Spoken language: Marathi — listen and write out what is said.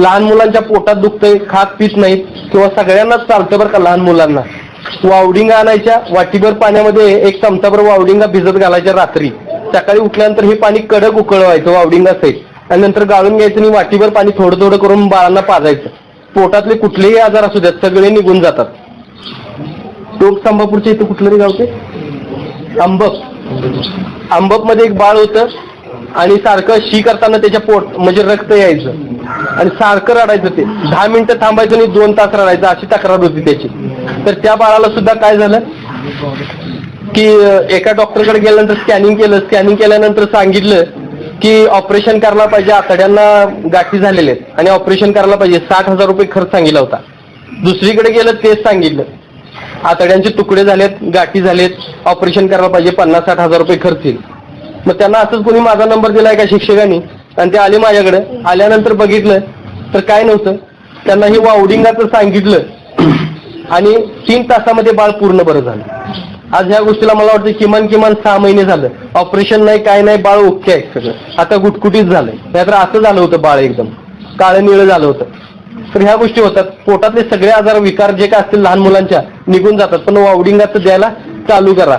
लहान मुलांच्या पोटात दुखतंय खात पित नाहीत किंवा सगळ्यांनाच चालतं बरं का लहान मुलांना. वावडिंगा आणायच्या वाटीभर पाण्यामध्ये एक चमचाभर वावडिंगा भिजत घालायच्या रात्री. सकाळी उठल्यानंतर हे पाणी कडक उकळवायचं वावडिंगा सहित. आणि नंतर गाळून घ्यायचं आणि वाटीभर पाणी थोडं थोडं करून बाळांना पाजायचं. पोटातले कुठलेही आजार असू द्यात सगळे निघून जातात. टोक संभापूरच्या इथं कुठलं गावते आंबक आंबकमध्ये एक बाळ होतं आणि सारखं शी करताना त्याच्या पोट म्हणजे रक्त यायचं. आणि सारखं रडायचं ते. दहा मिनिटं थांबायचं आणि दोन तास रडायचं अशी तक्रार होती त्याची. तर त्या बाळाला सुद्धा काय झालं? की एका डॉक्टरकडे गेल्यानंतर स्कॅनिंग केलं. स्कॅनिंग केल्यानंतर सांगितलं की ऑपरेशन करायला पाहिजे आतड्यांना गाठी झालेले आहेत. आणि ऑपरेशन करायला पाहिजे. साठ हजार रुपये खर्च सांगितला होता. दुसरीकडे गेलं तेच सांगितलं. आतड्यांचे तुकडे झालेत गाठी झालेत. ऑपरेशन करायला पाहिजे पन्नास साठ हजार रुपये खर्च येईल. मग त्यांना असंच कोणी माझा नंबर दिला का शिक्षकांनी? आणि ते आले माझ्याकडे. आल्यानंतर बघितलं तर काय नव्हतं. त्यांना हे वावडिंगाचं सांगितलं. आणि तीन तासामध्ये बाळ पूर्ण बरं झालं. आज ह्या गोष्टीला मला वाटतं किमान किमान सहा महिने झालं. ऑपरेशन नाही काय नाही बाळ ओके आहे सगळं. आता गुटकुटीच झालंय. नाहीतर असं झालं होतं बाळ एकदम. काळं निळं झालं होतं. तर ह्या गोष्टी होतात. पोटातले सगळे आजार विकार जे काय असतील लहान मुलांच्या निघून जातात. पण वावडिंगाचं द्यायला चालू करा.